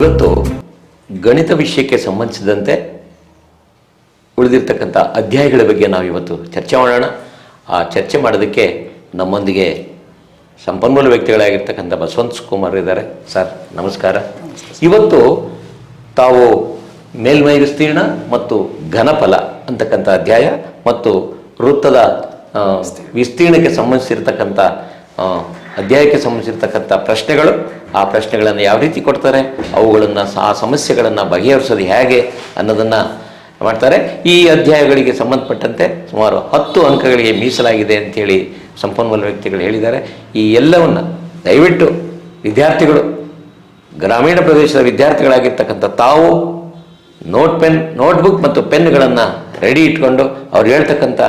ಇವತ್ತು ಗಣಿತ ವಿಷಯಕ್ಕೆ ಸಂಬಂಧಿಸಿದಂತೆ ಉಳಿದಿರ್ತಕ್ಕಂಥ ಅಧ್ಯಾಯಗಳ ಬಗ್ಗೆ ನಾವು ಇವತ್ತು ಚರ್ಚೆ ಮಾಡೋಣ. ಆ ಚರ್ಚೆ ಮಾಡೋದಕ್ಕೆ ನಮ್ಮೊಂದಿಗೆ ಸಂಪನ್ಮೂಲ ವ್ಯಕ್ತಿಗಳಾಗಿರ್ತಕ್ಕಂಥ ಬಸವಂತ ಕುಮಾರ್ ಇದ್ದಾರೆ. ಸರ್ ನಮಸ್ಕಾರ. ಇವತ್ತು ತಾವು ಮೇಲ್ಮೈ ವಿಸ್ತೀರ್ಣ ಮತ್ತು ಘನಫಲ ಅಂತಕ್ಕಂಥ ಅಧ್ಯಾಯ ಮತ್ತು ವೃತ್ತದ ವಿಸ್ತೀರ್ಣಕ್ಕೆ ಸಂಬಂಧಿಸಿರ್ತಕ್ಕಂಥ ಅಧ್ಯಾಯಕ್ಕೆ ಸಂಬಂಧಿಸಿರ್ತಕ್ಕಂಥ ಪ್ರಶ್ನೆಗಳು, ಆ ಪ್ರಶ್ನೆಗಳನ್ನು ಯಾವ ರೀತಿ ಕೊಡ್ತಾರೆ, ಅವುಗಳನ್ನು ಆ ಸಮಸ್ಯೆಗಳನ್ನು ಬಗೆಹರಿಸೋದು ಹೇಗೆ ಅನ್ನೋದನ್ನು ಮಾಡ್ತಾರೆ. ಈ ಅಧ್ಯಾಯಗಳಿಗೆ ಸಂಬಂಧಪಟ್ಟಂತೆ ಸುಮಾರು ಹತ್ತು ಅಂಕಗಳಿಗೆ ಮೀಸಲಾಗಿದೆ ಅಂಥೇಳಿ ಸಂಪನ್ಮೂಲ ವ್ಯಕ್ತಿಗಳು ಹೇಳಿದ್ದಾರೆ. ಈ ಎಲ್ಲವನ್ನು ದಯವಿಟ್ಟು ವಿದ್ಯಾರ್ಥಿಗಳು, ಗ್ರಾಮೀಣ ಪ್ರದೇಶದ ವಿದ್ಯಾರ್ಥಿಗಳಾಗಿರ್ತಕ್ಕಂಥ ತಾವು ನೋಟ್ ಪೆನ್, ನೋಟ್ಬುಕ್ ಮತ್ತು ಪೆನ್ಗಳನ್ನು ರೆಡಿ ಇಟ್ಕೊಂಡು ಅವ್ರು ಹೇಳ್ತಕ್ಕಂಥ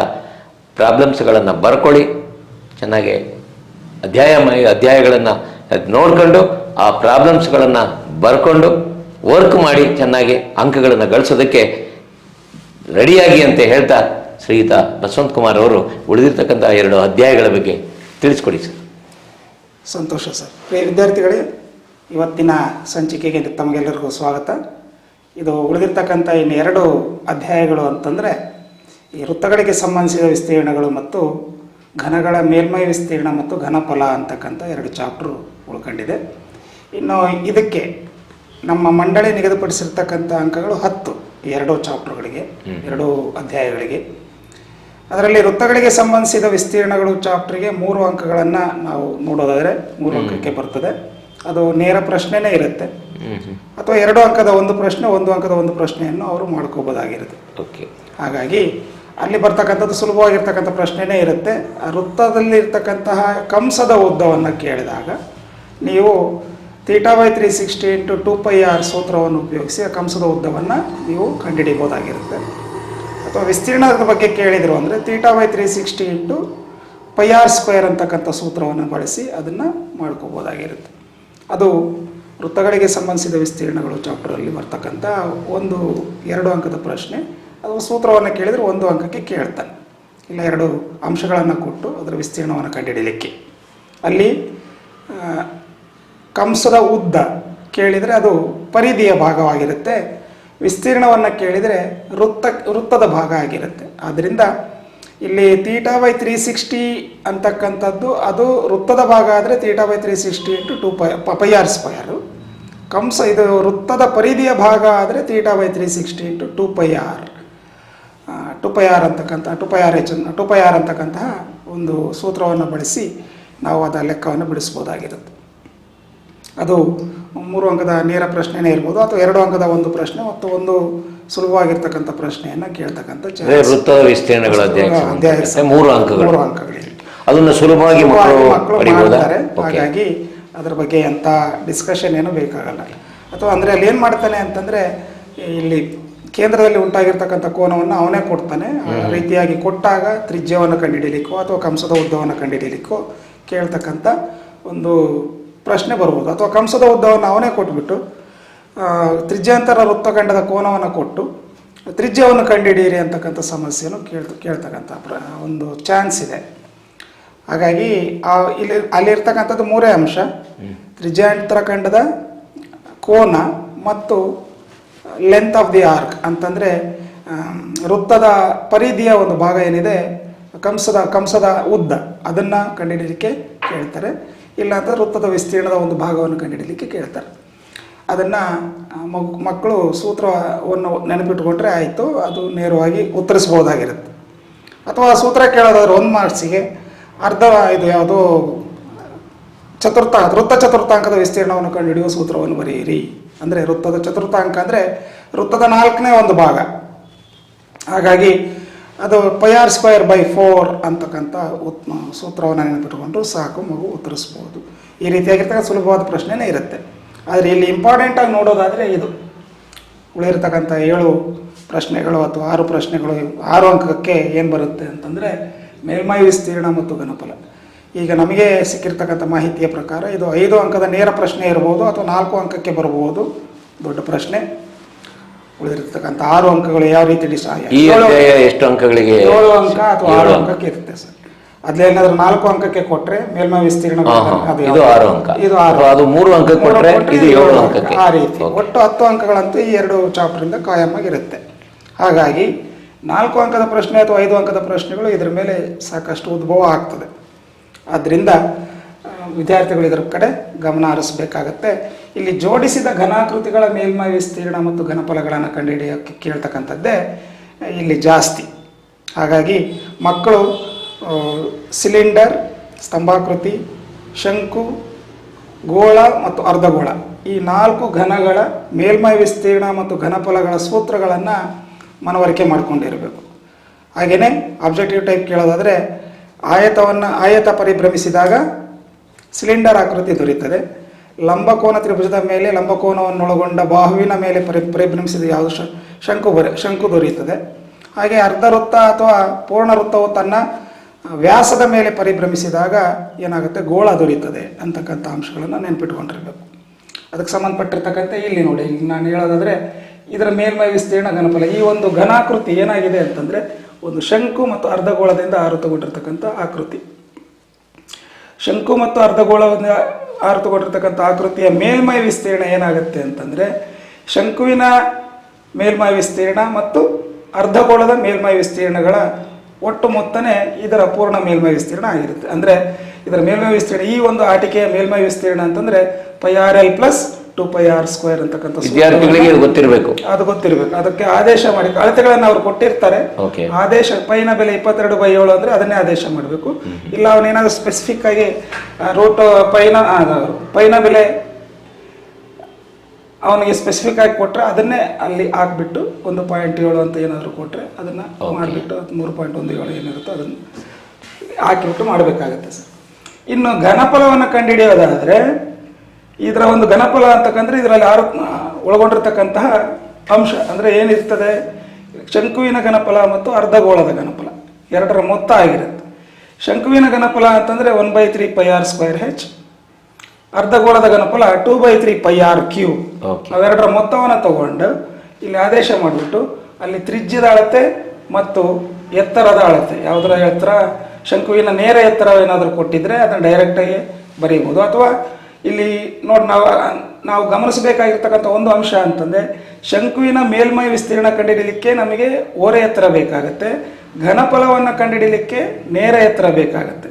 ಪ್ರಾಬ್ಲಮ್ಸ್ಗಳನ್ನು ಬರ್ಕೊಳ್ಳಿ. ಚೆನ್ನಾಗಿ ಅಧ್ಯಾಯ ಅಧ್ಯಾಯಗಳನ್ನು ನೋಡ್ಕೊಂಡು, ಆ ಪ್ರಾಬ್ಲಮ್ಸ್ಗಳನ್ನು ಬರ್ಕೊಂಡು ವರ್ಕ್ ಮಾಡಿ ಚೆನ್ನಾಗಿ ಅಂಕಗಳನ್ನು ಗಳಿಸೋದಕ್ಕೆ ರೆಡಿಯಾಗಿ ಅಂತ ಹೇಳ್ತಾ ಶ್ರೀಯುತ ಬಸವಂತ ಕುಮಾರ್ ಅವರು ಉಳಿದಿರ್ತಕ್ಕಂಥ ಎರಡು ಅಧ್ಯಾಯಗಳ ಬಗ್ಗೆ ತಿಳಿಸ್ಕೊಡಿ ಸರ್. ಸಂತೋಷ ಸರ್. ವಿದ್ಯಾರ್ಥಿಗಳೇ, ಇವತ್ತಿನ ಸಂಚಿಕೆಗೆ ತಮಗೆಲ್ಲರಿಗೂ ಸ್ವಾಗತ. ಇದು ಉಳಿದಿರ್ತಕ್ಕಂಥ ಇನ್ನು ಎರಡು ಅಧ್ಯಾಯಗಳು ಅಂತಂದರೆ ಈ ವೃತ್ತಗಳಿಗೆ ಸಂಬಂಧಿಸಿದ ವಿಸ್ತೀರ್ಣಗಳು ಮತ್ತು ಘನಗಳ ಮೇಲ್ಮೈ ವಿಸ್ತೀರ್ಣ ಮತ್ತು ಘನಫಲ ಅಂತಕ್ಕಂಥ ಎರಡು ಚಾಪ್ಟ್ರು ಉಳ್ಕೊಂಡಿದೆ. ಇನ್ನು ಇದಕ್ಕೆ ನಮ್ಮ ಮಂಡಳಿ ನಿಗದಿಪಡಿಸಿರ್ತಕ್ಕಂಥ ಅಂಕಗಳು ಹತ್ತು ಎರಡು ಚಾಪ್ಟರ್ಗಳಿಗೆ ಎರಡು ಅಧ್ಯಾಯಗಳಿಗೆ. ಅದರಲ್ಲಿ ವೃತ್ತಗಳಿಗೆ ಸಂಬಂಧಿಸಿದ ವಿಸ್ತೀರ್ಣಗಳು ಚಾಪ್ಟರ್ಗೆ ಮೂರು ಅಂಕಗಳನ್ನು ನಾವು ನೋಡೋದಾದರೆ ಮೂರು ಅಂಕಕ್ಕೆ ಬರ್ತದೆ. ಅದು ನೇರ ಪ್ರಶ್ನೆನೇ ಇರುತ್ತೆ. ಅಥವಾ ಎರಡು ಅಂಕದ ಒಂದು ಪ್ರಶ್ನೆ ಒಂದು ಅಂಕದ ಒಂದು ಪ್ರಶ್ನೆಯನ್ನು ಅವರು ಮಾಡ್ಕೋಬೋದಾಗಿರುತ್ತೆ. ಓಕೆ ಹಾಗಾಗಿ ಅಲ್ಲಿ ಬರ್ತಕ್ಕಂಥದ್ದು ಸುಲಭವಾಗಿರ್ತಕ್ಕಂಥ ಪ್ರಶ್ನೆನೇ ಇರುತ್ತೆ. ಆ ವೃತ್ತದಲ್ಲಿ ಇರ್ತಕ್ಕಂತಹ ಕಂಸದ ಉದ್ದವನ್ನು ಕೇಳಿದಾಗ ನೀವು theta by three sixty into two pi R ಸೂತ್ರವನ್ನು ಉಪಯೋಗಿಸಿ ಆ ಕಂಸದ ಉದ್ದವನ್ನು ನೀವು ಕಂಡುಹಿಡಿಬೋದಾಗಿರುತ್ತೆ ಅಥವಾ ವಿಸ್ತೀರ್ಣದ ಬಗ್ಗೆ ಕೇಳಿದರು ಅಂದರೆ theta by three sixty into pi R square ಅಂತಕ್ಕಂಥ ಸೂತ್ರವನ್ನು ಬಳಸಿ ಅದನ್ನು ಮಾಡ್ಕೋಬೋದಾಗಿರುತ್ತೆ ಅದು ವೃತ್ತಗಳಿಗೆ ಸಂಬಂಧಿಸಿದ ವಿಸ್ತೀರ್ಣಗಳು ಚಾಪ್ಟರಲ್ಲಿ ಬರ್ತಕ್ಕಂಥ ಒಂದು ಎರಡು ಅಂಕದ ಪ್ರಶ್ನೆ. ಅದು ಸೂತ್ರವನ್ನು ಕೇಳಿದರೆ ಒಂದು ಅಂಕಕ್ಕೆ ಕೇಳ್ತಾನೆ ಇಲ್ಲ, ಎರಡು ಅಂಶಗಳನ್ನು ಕೊಟ್ಟು ಅದರ ವಿಸ್ತೀರ್ಣವನ್ನು ಕಂಡುಹಿಡಿಯಲಿಕ್ಕೆ ಅಲ್ಲಿ ಕಂಸದ ಉದ್ದ ಕೇಳಿದರೆ ಅದು ಪರಿಧಿಯ ಭಾಗವಾಗಿರುತ್ತೆ. ವಿಸ್ತೀರ್ಣವನ್ನು ಕೇಳಿದರೆ ವೃತ್ತ, ವೃತ್ತದ ಭಾಗ ಆಗಿರುತ್ತೆ. ಆದ್ದರಿಂದ ಇಲ್ಲಿ ತೀಟಾ ಬೈ ತ್ರೀ ಸಿಕ್ಸ್ಟಿ ಅಂತಕ್ಕಂಥದ್ದು, ಅದು ವೃತ್ತದ ಭಾಗ ಆದರೆ theta by three sixty into two pi pi R square ಕಂಸ ಇದು ವೃತ್ತದ ಪರಿಧಿಯ ಭಾಗ ಆದರೆ theta by three sixty into two pi R. R ಅಂತಕ್ಕಂಥ two pi R H two R ಅಂತಕ್ಕಂತಹ ಒಂದು ಸೂತ್ರವನ್ನು ಬಳಸಿ ನಾವು ಅದರ ಲೆಕ್ಕವನ್ನು ಬಿಡಿಸ್ಬೋದಾಗಿರುತ್ತೆ. ಅದು ಮೂರು ಅಂಕದ ನೇರ ಪ್ರಶ್ನೆನೇ ಇರ್ಬೋದು ಅಥವಾ ಎರಡು ಅಂಕದ ಒಂದು ಪ್ರಶ್ನೆ ಮತ್ತು ಒಂದು ಸುಲಭವಾಗಿರ್ತಕ್ಕಂಥ ಪ್ರಶ್ನೆಯನ್ನು ಕೇಳ್ತಕ್ಕಂಥ. ವೃತ್ತದ ವಿಸ್ತೀರ್ಣಗಳ ಮೂರು ಅಂಕಗಳು. ಮೂರು ಅಂಕಗಳಿವೆ ಅದನ್ನು ಸುಲಭವಾಗಿ ಮಕ್ಕಳು ಮಾಡ್ತಾರೆ. ಹಾಗಾಗಿ ಅದ್ರ ಬಗ್ಗೆ ಎಂಥ ಡಿಸ್ಕಷನ್ ಏನು ಬೇಕಾಗಲ್ಲ. ಅಥವಾ ಅಂದರೆ ಅಲ್ಲಿ ಏನು ಮಾಡ್ತಾನೆ ಅಂತಂದರೆ ಇಲ್ಲಿ ಕೇಂದ್ರದಲ್ಲಿ ಉಂಟಾಗಿರ್ತಕ್ಕಂಥ ಕೋನವನ್ನು ಅವನೇ ಕೊಡ್ತಾನೆ. ಆ ರೀತಿಯಾಗಿ ಕೊಟ್ಟಾಗ ತ್ರಿಜ್ಯವನ್ನು ಕಂಡುಹಿಡಿಯಲಿಕ್ಕೋ ಅಥವಾ ಕಂಸದ ಉದ್ದವನ್ನು ಕಂಡುಹಿಡಿಯಲಿಕ್ಕೋ ಕೇಳ್ತಕ್ಕಂಥ ಒಂದು ಪ್ರಶ್ನೆ ಬರ್ಬೋದು. ಅಥವಾ ಕಂಸದ ಉದ್ದವನ್ನು ಅವನೇ ಕೊಟ್ಬಿಟ್ಟು ತ್ರಿಜ್ಯಾಂತರ ವೃತ್ತಖಂಡದ ಕೋನವನ್ನು ಕೊಟ್ಟು ತ್ರಿಜ್ಯವನ್ನು ಕಂಡುಹಿಡಿಯಿರಿ ಅಂತಕ್ಕಂಥ ಸಮಸ್ಯೆಯನ್ನು ಕೇಳ್ ಕೇಳ್ತಕ್ಕಂಥ ಪ್ರ ಒಂದು ಚಾನ್ಸ್ ಇದೆ. ಹಾಗಾಗಿ ಆ ಇಲ್ಲಿ ಅಲ್ಲಿರ್ತಕ್ಕಂಥದ್ದು ಮೂರೇ ಅಂಶ. ತ್ರಿಜ್ಯಾಂತರ ಖಂಡದ ಕೋನ ಮತ್ತು ಲೆಂತ್ ಆಫ್ ದಿ ಆರ್ಕ್ ಅಂತಂದರೆ ವೃತ್ತದ ಪರಿಧಿಯ ಒಂದು ಭಾಗ ಏನಿದೆ, ಕಂಸದ ಕಂಸದ ಉದ್ದ, ಅದನ್ನು ಕಂಡುಹಿಡಿಯಲಿಕ್ಕೆ ಕೇಳ್ತಾರೆ. ಇಲ್ಲ ಅಂತ ವೃತ್ತದ ವಿಸ್ತೀರ್ಣದ ಒಂದು ಭಾಗವನ್ನು ಕಂಡುಹಿಡಲಿಕ್ಕೆ ಕೇಳ್ತಾರೆ. ಅದನ್ನು ಮಕ್ಕಳು ಸೂತ್ರವನ್ನು ನೆನಪಿಟ್ಕೊಂಡ್ರೆ ಆಯಿತು, ಅದು ನೇರವಾಗಿ ಉತ್ತರಿಸ್ಬೋದಾಗಿರುತ್ತೆ ಅಥವಾ ಸೂತ್ರ ಕೇಳೋದಾದ್ರೆ ಒಂದು ಮಾರ್ಕ್ಸಿಗೆ, ಅರ್ಧ ಇದು ಯಾವುದೋ, ಚತುರ್ಥ, ವೃತ್ತ ಚತುರ್ಥಾಂಕದ ವಿಸ್ತೀರ್ಣವನ್ನು ಕಂಡುಹಿಡಿಯುವ ಸೂತ್ರವನ್ನು ಬರೆಯಿರಿ. ಅಂದರೆ ವೃತ್ತದ ಚತುರ್ಥಾಂಕ ಅಂದರೆ ವೃತ್ತದ ನಾಲ್ಕನೇ ಒಂದು ಭಾಗ. ಹಾಗಾಗಿ ಅದು ಪೈಆರ್ ಸ್ಕ್ವೇರ್ ಬೈ ಫೋರ್ ಅಂತಕ್ಕಂಥ ಉತ್ ಸೂತ್ರವನ್ನು ನೆನಪಿಟ್ಟುಕೊಂಡು ಸಾಕು, ಮಗು ಉತ್ತರಿಸ್ಬೋದು. ಈ ರೀತಿಯಾಗಿರ್ತಕ್ಕಂಥ ಸುಲಭವಾದ ಪ್ರಶ್ನೆನೇ ಇರುತ್ತೆ. ಆದರೆ ಇಲ್ಲಿ ಇಂಪಾರ್ಟೆಂಟಾಗಿ ನೋಡೋದಾದರೆ ಇದು. ಉಳಿರ್ತಕ್ಕಂಥ ಏಳು ಪ್ರಶ್ನೆಗಳು ಅಥವಾ ಆರು ಪ್ರಶ್ನೆಗಳು, ಆರು ಅಂಕಕ್ಕೆ ಏನು ಬರುತ್ತೆ ಅಂತಂದರೆ ಮೇಲ್ಮೈ ವಿಸ್ತೀರ್ಣ ಮತ್ತು ಘನಫಲ. ಈಗ ನಮಗೆ ಸಿಕ್ಕಿರ್ತಕ್ಕಂಥ ಮಾಹಿತಿಯ ಪ್ರಕಾರ ಇದು ಐದು ಅಂಕದ ನೇರ ಪ್ರಶ್ನೆ ಇರ್ಬೋದು ಅಥವಾ ನಾಲ್ಕು ಅಂಕಕ್ಕೆ ಬರಬಹುದು. ದೊಡ್ಡ ಪ್ರಶ್ನೆ. ಉಳಿದಿರ್ತಕ್ಕಂಥ ಆರು ಅಂಕಗಳು ಯಾವ ರೀತಿ ಎಷ್ಟು ಅಂಕಗಳಿಗೆ ಏಳು ಅಂಕ ಅಥವಾ ಆರು ಅಂಕಕ್ಕೆ ಇರುತ್ತೆ ಸರ್. ಅದ್ಲೇನಾದ್ರೂ ನಾಲ್ಕು ಅಂಕಕ್ಕೆ ಕೊಟ್ರೆ ಮೇಲ್ಮೈ ವಿಸ್ತೀರ್ಣ ಇದು? ಆರು ಅಂಕ. ಇದು ಆರು ಅದು ಮೂರು ಅಂಕಕ್ಕೆ ಕೊಟ್ರೆ ಕೊಟ್ರೆ ಇದು ಏಳು ಅಂಕಕ್ಕೆ. ಆ ರೀತಿ. ಒಟ್ಟು ಹತ್ತು ಅಂಕಗಳಂತೂ ಈ ಎರಡು ಚಾಪ್ಟರಿಂದ ಕಾಯಂ ಆಗಿರುತ್ತೆ ಹಾಗಾಗಿ ನಾಲ್ಕು ಅಂಕದ ಪ್ರಶ್ನೆ ಅಥವಾ ಐದು ಅಂಕದ ಪ್ರಶ್ನೆಗಳು ಇದರ ಮೇಲೆ ಸಾಕಷ್ಟು ಉದ್ಭವ ಆಗ್ತದೆ. ಆದ್ದರಿಂದ ವಿದ್ಯಾರ್ಥಿಗಳು ಇದರ ಕಡೆ ಗಮನ ಹರಿಸಬೇಕಾಗತ್ತೆ. ಇಲ್ಲಿ ಜೋಡಿಸಿದ ಘನಾಕೃತಿಗಳ ಮೇಲ್ಮೈ ವಿಸ್ತೀರ್ಣ ಮತ್ತು ಘನಫಲಗಳನ್ನು ಕಂಡುಹಿಡಿಯೋಕ್ಕೆ ಕೇಳ್ತಕ್ಕಂಥದ್ದೇ, ಇಲ್ಲಿ ಜಾಸ್ತಿ. ಹಾಗಾಗಿ ಮಕ್ಕಳು ಸಿಲಿಂಡರ್, ಸ್ತಂಭಾಕೃತಿ, ಶಂಕು, ಗೋಳ ಮತ್ತು ಅರ್ಧಗೋಳ ಈ ನಾಲ್ಕು ಘನಗಳ ಮೇಲ್ಮೈ ವಿಸ್ತೀರ್ಣ ಮತ್ತು ಘನಫಲಗಳ ಸೂತ್ರಗಳನ್ನು ಮನವರಿಕೆ ಮಾಡಿಕೊಂಡಿರಬೇಕು. ಹಾಗೆಯೇ ಆಬ್ಜೆಕ್ಟಿವ್ ಟೈಪ್ ಕೇಳೋದಾದರೆ ಆಯತವನ್ನು, ಆಯತ ಪರಿಭ್ರಮಿಸಿದಾಗ ಸಿಲಿಂಡರ್ ಆಕೃತಿ ದೊರೆಯುತ್ತದೆ. ಲಂಬಕೋನ ತ್ರಿಭುಜದ ಮೇಲೆ, ಲಂಬಕೋನವನ್ನೊಳಗೊಂಡ ಬಾಹುವಿನ ಮೇಲೆ ಪರಿ, ಪರಿಭ್ರಮಿಸಿದ ಯಾವುದು ಶಂಕು ಬರೆ, ಶಂಕು ದೊರೆಯುತ್ತದೆ. ಹಾಗೆ ಅರ್ಧ ವೃತ್ತ ಅಥವಾ ಪೂರ್ಣ ವೃತ್ತವು ತನ್ನ ವ್ಯಾಸದ ಮೇಲೆ ಪರಿಭ್ರಮಿಸಿದಾಗ ಏನಾಗುತ್ತೆ? ಗೋಳ ದೊರೆಯುತ್ತದೆ ಅಂತಕ್ಕಂಥ ಅಂಶಗಳನ್ನು ನೆನ್ಪಿಟ್ಕೊಂಡಿರಬೇಕು. ಅದಕ್ಕೆ ಸಂಬಂಧಪಟ್ಟಿರ್ತಕ್ಕಂಥ ಇಲ್ಲಿ ನೋಡಿ, ಇಲ್ಲಿ ನಾನು ಹೇಳೋದಾದರೆ ಇದರ ಮೇಲ್ಮೈ ವಿಸ್ತೀರ್ಣ ಘನಫಲ. ಈ ಒಂದು ಘನಾಕೃತಿ ಏನಾಗಿದೆ ಅಂತಂದರೆ ಒಂದು ಶಂಕು ಮತ್ತು ಅರ್ಧಗೋಳದಿಂದ ಆರತಗೊಂಡಿರ್ತಕ್ಕಂಥ ಆಕೃತಿ. ಶಂಕು ಮತ್ತು ಅರ್ಧಗೋಳದಿಂದ ಆರತಗೊಂಡಿರ್ತಕ್ಕಂಥ ಆಕೃತಿಯ ಮೇಲ್ಮೈ ವಿಸ್ತೀರ್ಣ ಏನಾಗುತ್ತೆ ಅಂತಂದರೆ, ಶಂಕುವಿನ ಮೇಲ್ಮೈ ವಿಸ್ತೀರ್ಣ ಮತ್ತು ಅರ್ಧಗೋಳದ ಮೇಲ್ಮೈ ವಿಸ್ತೀರ್ಣಗಳ ಒಟ್ಟು ಮೊತ್ತನೇ ಇದರ ಪೂರ್ಣ ಮೇಲ್ಮೈ ವಿಸ್ತೀರ್ಣ ಆಗಿರುತ್ತೆ. ಅಂದರೆ, ಇದರ ಮೇಲ್ಮೈ ವಿಸ್ತೀರ್ಣ ಈ ಒಂದು ಆಟಿಕೆಯ ಮೇಲ್ಮೈ ವಿಸ್ತೀರ್ಣ ಅಂತಂದರೆ, pi R L plus two pi R square ಅಂತಕ್ಕಂಥ ವಿದ್ಯಾರ್ಥಿಗಳಿಗೆ ಇದು ಗೊತ್ತಿರಬೇಕು. ಅದು ಗೊತ್ತಿರಬೇಕು. ಅದಕ್ಕೆ ಆದೇಶ ಮಾಡಿ ಅಳತೆಗಳನ್ನು ಅವ್ರು ಕೊಟ್ಟಿರ್ತಾರೆ. ಆದೇಶ ಪೈನ ಬೆಲೆ ಇಪ್ಪತ್ತೆರಡು ಬೈ ಏಳು ಅಂದ್ರೆ ಅದನ್ನೇ ಆದೇಶ ಮಾಡಬೇಕು. ಇಲ್ಲ ಅವನೇನಾದ್ರು ಸ್ಪೆಸಿಫಿಕ್ ಆಗಿ ರೂಟ್ ಪೈನ ಪೈನ ಬೆಲೆ ಅವನಿಗೆ ಸ್ಪೆಸಿಫಿಕ್ ಆಗಿ ಕೊಟ್ಟರೆ ಅದನ್ನೇ ಅಲ್ಲಿ ಹಾಕ್ಬಿಟ್ಟು ಒಂದು ಪಾಯಿಂಟ್ ಏಳು ಅಂತ ಏನಾದರೂ ಕೊಟ್ಟರೆ ಅದನ್ನು. ಮಾಡಿಬಿಟ್ಟು ಮೂರು ಪಾಯಿಂಟ್ ಒಂದು ಏಳು ಏನಿರುತ್ತೋ ಅದನ್ನು ಹಾಕಿಬಿಟ್ಟು ಮಾಡಬೇಕಾಗತ್ತೆ ಸರ್. ಇನ್ನು ಘನಫಲವನ್ನು ಕಂಡುಹಿಡಿಯೋದಾದರೆ ಇದರ ಒಂದು ಘನಫಲ ಅಂತಕ್ಕಂದ್ರೆ ಇದರಲ್ಲಿ ಆರು ಒಳಗೊಂಡಿರ್ತಕ್ಕಂತಹ ಅಂಶ ಅಂದರೆ ಏನಿರ್ತದೆ? ಶಂಕುವಿನ ಘನಫಲ ಮತ್ತು ಅರ್ಧಗೋಳದ ಘನಫಲ ಎರಡರ ಮೊತ್ತ ಆಗಿರುತ್ತೆ. ಶಂಕುವಿನ ಘನಫಲ ಅಂತಂದರೆ one by three pi R square H ಅರ್ಧಗೋಳದ ಘನಫಲ two by three pi R cube. ಅವೆರಡರ ಮೊತ್ತವನ್ನು ತಗೊಂಡು ಇಲ್ಲಿ ಆದೇಶ ಮಾಡಿಬಿಟ್ಟು ಅಲ್ಲಿ ತ್ರಿಜ್ಯದ ಅಳತೆ ಮತ್ತು ಎತ್ತರದ ಅಳತೆ. ಯಾವುದರ ಎತ್ತರ? ಶಂಕುವಿನ ನೇರ ಎತ್ತರ ಏನಾದರೂ ಕೊಟ್ಟಿದ್ರೆ ಅದನ್ನು ಡೈರೆಕ್ಟಾಗಿ ಬರೀಬೋದು. ಅಥವಾ ಇಲ್ಲಿ ನೋಡಿ ನಾವು ನಾವು ಗಮನಿಸಬೇಕಾಗಿರ್ತಕ್ಕಂಥ ಒಂದು ಅಂಶ ಅಂತಂದರೆ ಶಂಕುವಿನ ಮೇಲ್ಮೈ ವಿಸ್ತೀರ್ಣ ಕಂಡುಹಿಡಿಯಲಿಕ್ಕೆ ನಮಗೆ ಓರೆ ಎತ್ತರ ಬೇಕಾಗುತ್ತೆ ಘನಫಲವನ್ನು ಕಂಡುಹಿಡಿಯಲಿಕ್ಕೆ ನೇರ ಎತ್ತರ ಬೇಕಾಗುತ್ತೆ.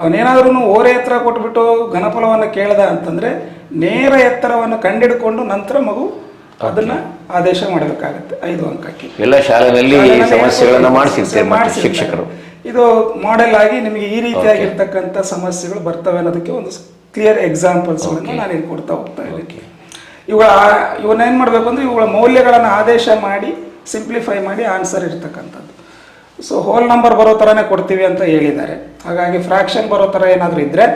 ಅವನೇನಾದ್ರೂ ಓರೆ ಎತ್ತರ ಕೊಟ್ಬಿಟ್ಟು ಘನಫಲವನ್ನು ಕೇಳ್ದ ಅಂತಂದರೆ ನೇರ ಎತ್ತರವನ್ನು ಕಂಡಿಡ್ಕೊಂಡು ನಂತರ ಮಗು ಅದನ್ನ ಆದೇಶ ಮಾಡಬೇಕಾಗತ್ತೆ ಐದು ಅಂಕಕ್ಕೆ. ಎಲ್ಲ ಶಾಲೆಯಲ್ಲಿ ಸಮಸ್ಯೆಗಳನ್ನು ಮಾಡಿಸಿ ಮಾಡಿಸಿರ್ತಾರೆ. ಶಿಕ್ಷಕರು. ಇದು ಮಾಡೆಲ್ ಆಗಿ ನಿಮಗೆ ಈ ರೀತಿಯಾಗಿರ್ತಕ್ಕಂಥ ಸಮಸ್ಯೆಗಳು ಬರ್ತವೆ ಅನ್ನೋದಕ್ಕೆ ಒಂದು ಕ್ಲಿಯರ್ ಎಕ್ಸಾಂಪಲ್ಸ್ ನಾನು ಇಲ್ಲಿ ಕೊಡ್ತಾ ಹೋಗ್ತಾ ಇದ್ದೀನಿ. ಇವುಗಳ ಇವನ್ನ ಏನು ಮಾಡಬೇಕು ಅಂದ್ರೆ ಇವುಗಳ ಮೌಲ್ಯಗಳನ್ನು ಆದೇಶ ಮಾಡಿ ಸಿಂಪ್ಲಿಫೈ ಮಾಡಿ ಆನ್ಸರ್ ಇರ್ತಕ್ಕಂಥದ್ದು. ಸೊ ಹೋಲ್ ನಂಬರ್ ಬರೋ ಥರನೇ ಕೊಡ್ತೀವಿ ಅಂತ ಹೇಳಿದ್ದಾರೆ. ಹಾಗಾಗಿ ಫ್ರಾಕ್ಷನ್ ಬರೋ ಥರ ಏನಾದರೂ ಇದ್ದರೆ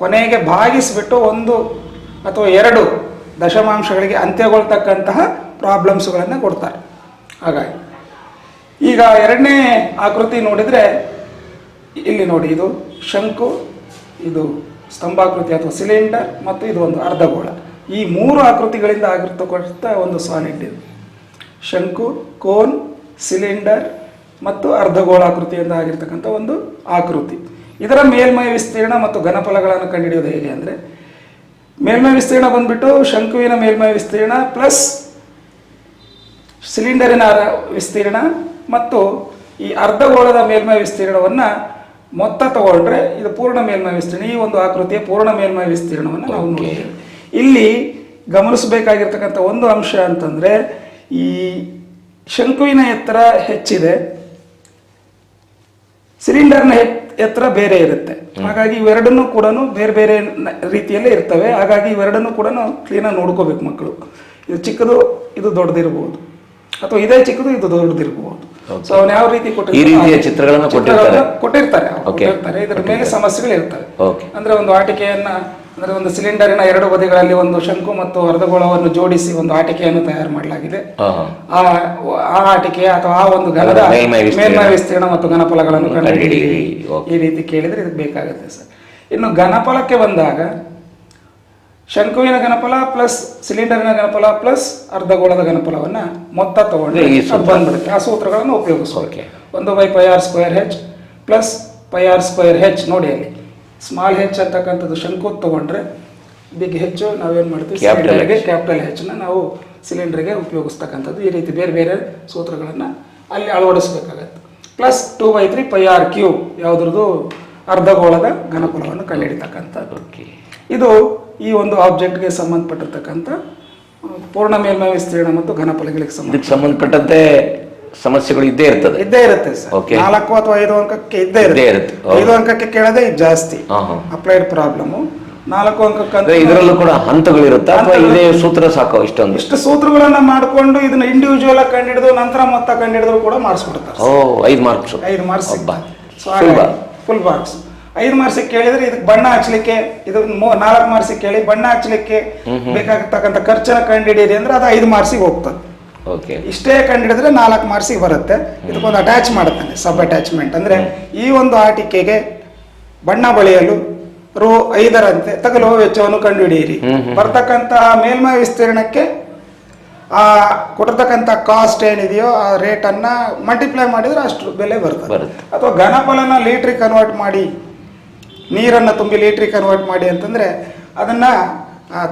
ಕೊನೆಗೆ ಭಾಗಿಸಿಬಿಟ್ಟು ಒಂದು ಅಥವಾ ಎರಡು ದಶಮಾಂಶಗಳಿಗೆ ಅಂತ್ಯಗೊಳ್ತಕ್ಕಂತಹ ಪ್ರಾಬ್ಲಮ್ಸ್ಗಳನ್ನು ಕೊಡ್ತಾರೆ. ಹಾಗಾಗಿ ಈಗ ಎರಡನೇ ಆಕೃತಿ ನೋಡಿದರೆ ಇಲ್ಲಿ ನೋಡಿ ಇದು ಶಂಕು ಇದು ಸ್ತಂಭಾಕೃತಿ ಅಥವಾ ಸಿಲಿಂಡರ್ ಮತ್ತು ಇದು ಒಂದು ಅರ್ಧಗೋಳ. ಈ ಮೂರು ಆಕೃತಿಗಳಿಂದ ಆಗಿರ್ತಕ್ಕಂಥ ಒಂದು ಸಾಲಿಡ್ ಇದು ಶಂಕು, ಕೋನ್, ಸಿಲಿಂಡರ್ ಮತ್ತು ಅರ್ಧಗೋಳಾಕೃತಿಯಿಂದ ಆಗಿರ್ತಕ್ಕಂಥ ಒಂದು ಆಕೃತಿ. ಇದರ ಮೇಲ್ಮೈ ವಿಸ್ತೀರ್ಣ ಮತ್ತು ಘನಫಲಗಳನ್ನು ಕಂಡುಹಿಡಿಯೋದು ಹೇಗೆ ಅಂದರೆ, ಮೇಲ್ಮೈ ವಿಸ್ತೀರ್ಣ ಬಂದ್ಬಿಟ್ಟು ಶಂಕುವಿನ ಮೇಲ್ಮೈ ವಿಸ್ತೀರ್ಣ ಪ್ಲಸ್ ಸಿಲಿಂಡರಿನ ವಿಸ್ತೀರ್ಣ ಮತ್ತು ಈ ಅರ್ಧಗೋಳದ ಮೇಲ್ಮೈ ವಿಸ್ತೀರ್ಣವನ್ನು ಮೊತ್ತ ತಗೊಂಡ್ರೆ ಇದು ಪೂರ್ಣ ಮೇಲ್ಮೈ ವಿಸ್ತೀರ್ಣ. ಈ ಒಂದು ಆಕೃತಿಯ ಪೂರ್ಣ ಮೇಲ್ಮೈ ವಿಸ್ತೀರ್ಣವನ್ನು ನಾವು ನೋಡ್ತೀವಿ ಇಲ್ಲಿ ಗಮನಿಸಬೇಕಾಗಿರ್ತಕ್ಕಂಥ ಒಂದು ಅಂಶ ಅಂತಂದರೆ ಈ ಶಂಕುವಿನ ಎತ್ತರ ಹೆಚ್ಚಿದೆ. ಸಿಲಿಂಡರ್ನ ಎತ್- ಎತ್ತರ ಬೇರೆ ಇರುತ್ತೆ. ಹಾಗಾಗಿ ಇವೆರಡನ್ನೂ ಕೂಡ ಬೇರೆ ಬೇರೆ ರೀತಿಯಲ್ಲಿ ಇರ್ತವೆ. ಹಾಗಾಗಿ ಇವೆರಡನ್ನೂ ಕೂಡ ಕ್ಲೀನಾಗಿ ನೋಡ್ಕೋಬೇಕು ಮಕ್ಕಳು. ಇದು ಚಿಕ್ಕದು ಇದು ದೊಡ್ಡದಿರ್ಬೋದು. ಅಥವಾ ಇದೇ ಚಿಕ್ಕದು ಇದು ದೊಡ್ಡದಿರ್ಬೋದು. ಸೊ ಅವ್ನು ಯಾವ ರೀತಿ ಕೊಟ್ಟಿರ್ತಾರೆ ಈ ರೀತಿಯ ಚಿತ್ರಗಳನ್ನ ಕೊಟ್ಟಿರ್ತಾರೆ. ಕೊಟ್ಟಿರ್ತಾರೆ. ಕೊಟ್ಟಿರ್ತಾರೆ ಇದರ ಮೇಲೆ ಸಮಸ್ಯೆಗಳು ಇರ್ತವೆ ಅಂದ್ರೆ ಒಂದು ಆಟಿಕೆಯನ್ನ ಅಂದ್ರೆ ಒಂದು ಸಿಲಿಂಡರಿನ ಎರಡು ಬದಿಗಳಲ್ಲಿ ಒಂದು ಶಂಕು ಮತ್ತು ಅರ್ಧಗೋಳವನ್ನು ಜೋಡಿಸಿ ಒಂದು ಆಟಿಕೆಯನ್ನು ತಯಾರು ಮಾಡಲಾಗಿದೆ. ಆ ಆ ಆಟಿಕೆ ಅಥವಾ ಆ ಒಂದು ಘನದ ಮೇಲ್ಮೈ ವಿಸ್ತೀರ್ಣ. ಮತ್ತು ಘನಫಲಗಳನ್ನು ಕಂಡುಹಿಡಿಯಿರಿ. ಈ ರೀತಿ ಕೇಳಿದ್ರೆ ಇದಕ್ಕೆ ಬೇಕಾಗುತ್ತೆ ಸರ್ ಇನ್ನು ಘನಫಲಕ್ಕೆ ಬಂದಾಗ ಶಂಕುವಿನ ಘನಫಲ ಪ್ಲಸ್ ಸಿಲಿಂಡರ್ನ ಘನಫಲ ಪ್ಲಸ್ ಅರ್ಧಗೋಳದ ಘನಫಲವನ್ನ ಮೊತ್ತ ತಗೊಂಡ್ರೆ ಬಂದ್ಬಿಡುತ್ತೆ. ಆ ಸೂತ್ರಗಳನ್ನು ಉಪಯೋಗಿಸೋಕೆ. ಒಂದು by pi R square H plus pi R square H ನೋಡಿ ಅಲ್ಲಿ. ಸ್ಮಾಲ್ ಹೆಚ್ ಅಂತಕ್ಕಂಥದ್ದು ಶಂಕು ತಗೊಂಡ್ರೆ ಬಿಗ್ ಹೆಚ್ಚು ನಾವೇನು ಮಾಡ್ತೀವಿ? ಕ್ಯಾಪಿಟಲ್ಗೆ ಸಿಲಿಂಡರ್ಗೆ ಕ್ಯಾಪಿಟಲ್ ಹೆಚ್ನ ನಾವು ಸಿಲಿಂಡರ್ಗೆ ಉಪಯೋಗಿಸ್ತಕ್ಕಂಥದ್ದು. ಈ ರೀತಿ ಬೇರೆ ಬೇರೆ ಸೂತ್ರಗಳನ್ನು ಅಲ್ಲಿ ಅಳವಡಿಸ್ಬೇಕಾಗತ್ತೆ. Plus two by three pi R cube ಯಾವುದ್ರದ್ದು? ಅರ್ಧಗೋಳದ ಘನಫಲವನ್ನು ಕಂಡುಹಿಡಿತಕ್ಕಂಥದ್ದು. ಇದು ಈ ಒಂದು ಆಬ್ಜೆಕ್ಟ್ಗೆ ಸಂಬಂಧಪಟ್ಟಿರ್ತಕ್ಕಂಥ ಪೂರ್ಣ ಮೇಲ್ಮೈ ವಿಸ್ತೀರ್ಣ ಮತ್ತು ಘನಫಲಗಳಿಗೆ ಸಂಬಂಧ. ಇದಕ್ಕೆ ಸಂಬಂಧಪಟ್ಟಂತೆ ಸಮಸ್ಯೆಗಳು ಇದ್ದೇ ಇರ್ತದೆ. ಇದ್ದೇ ಇರುತ್ತೆ ಸರ್. ನಾಲ್ಕು ಅಥವಾ ಐದು ಅಂಕಕ್ಕೆ ಇದ್ದೇ ಇರುತ್ತೆ. ಇರುತ್ತೆ. ಐದು ಅಂಕಕ್ಕೆ ಕೇಳದೆ ಇದು ಜಾಸ್ತಿ. ಅಪ್ಲೈಡ್ ಪ್ರಾಬ್ಲಮ್ ನಾಲ್ಕು ಅಂಕಕ್ಕೆ ಅಂದ್ರೆ ಇದರಲ್ಲೂ ಕೂಡ ಹಂತಗಳಿರುತ್ತಾ? ಅಥವಾ ಇದೇ ಸೂತ್ರ ಸಾಕು ಇಷ್ಟೊಂದು? ಇಷ್ಟು ಸೂತ್ರಗಳನ್ನ ಮಾಡ್ಕೊಂಡು ಇದನ್ನ ಇಂಡಿವಿಜುವಲ್ ಆಗಿ ಕಂಡಿಡಿದು ನಂತರ ಮೊತ್ತ ಕಂಡಿಡಿದ್ರು ಕೂಡ ಮಾಡಿಸ್ಬಿಡ್ತಾರೆ. ಓ ಐದು ಮಾರ್ಕ್ಸ್ ಐದು ಮಾರ್ಕ್ಸ್ ಸುಲಭ. ಫುಲ್ ಮಾರ್ಕ್ಸ್ ಐದು ಮಾರ್ಸಿಗೆ ಕೇಳಿದ್ರೆ ಇದಕ್ಕೆ ಬಣ್ಣ ಹಚ್ಚಲಿಕ್ಕೆ ಇದು ನಾಲ್ಕು ಮಾರ್ಸಿಗೆ ಕೇಳಿ ಬಣ್ಣ ಹಚ್ಚಲಿಕ್ಕೆ ಬೇಕಾಗತಕ್ಕಂಥ ಖರ್ಚನ್ನ ಕಂಡುಹಿಡಿಯಿರಿ ಅಂದ್ರೆ ಅದು ಐದು ಮಾರ್ಸಿಗೆ ಹೋಗ್ತದೆ. ಓಕೆ. ಇಷ್ಟೇ ಕಂಡುಹಿಡಿದ್ರೆ ನಾಲ್ಕು ಮಾರ್ಸಿಗೆ ಬರುತ್ತೆ. ಇದಕ್ಕೊಂದು ಅಟ್ಯಾಚ್ ಮಾಡ್ತಾನೆ ಸಬ್ ಅಟ್ಯಾಚ್ಮೆಂಟ್ ಅಂದ್ರೆ ಈ ಒಂದು ಆಟಿಕೆಗೆ ಬಣ್ಣ ಬಳಿಯಲು ರೋ ಐದರಂತೆ ತಗಲುವ ವೆಚ್ಚವನ್ನು ಕಂಡುಹಿಡಿಯಿರಿ. ಬರ್ತಕ್ಕಂತಹ ಮೇಲ್ಮೈ ವಿಸ್ತೀರ್ಣಕ್ಕೆ ಆ ಕೊಟ್ಟಿರ್ತಕ್ಕಂಥ ಕಾಸ್ಟ್ ಏನಿದೆಯೋ ಆ ರೇಟನ್ನು ಮಲ್ಟಿಪ್ಲೈ ಮಾಡಿದ್ರೆ ಅಷ್ಟು ಬೆಲೆ ಬರ್ತದೆ. ಅಥವಾ ಘನಫಲನ ಲೀಟ್ರಿಗೆ ಕನ್ವರ್ಟ್ ಮಾಡಿ ನೀರನ್ನು ತುಂಬಿ ಲೀಟ್ರಿಗೆ ಕನ್ವರ್ಟ್ ಮಾಡಿ ಅಂತಂದ್ರೆ ಅದನ್ನ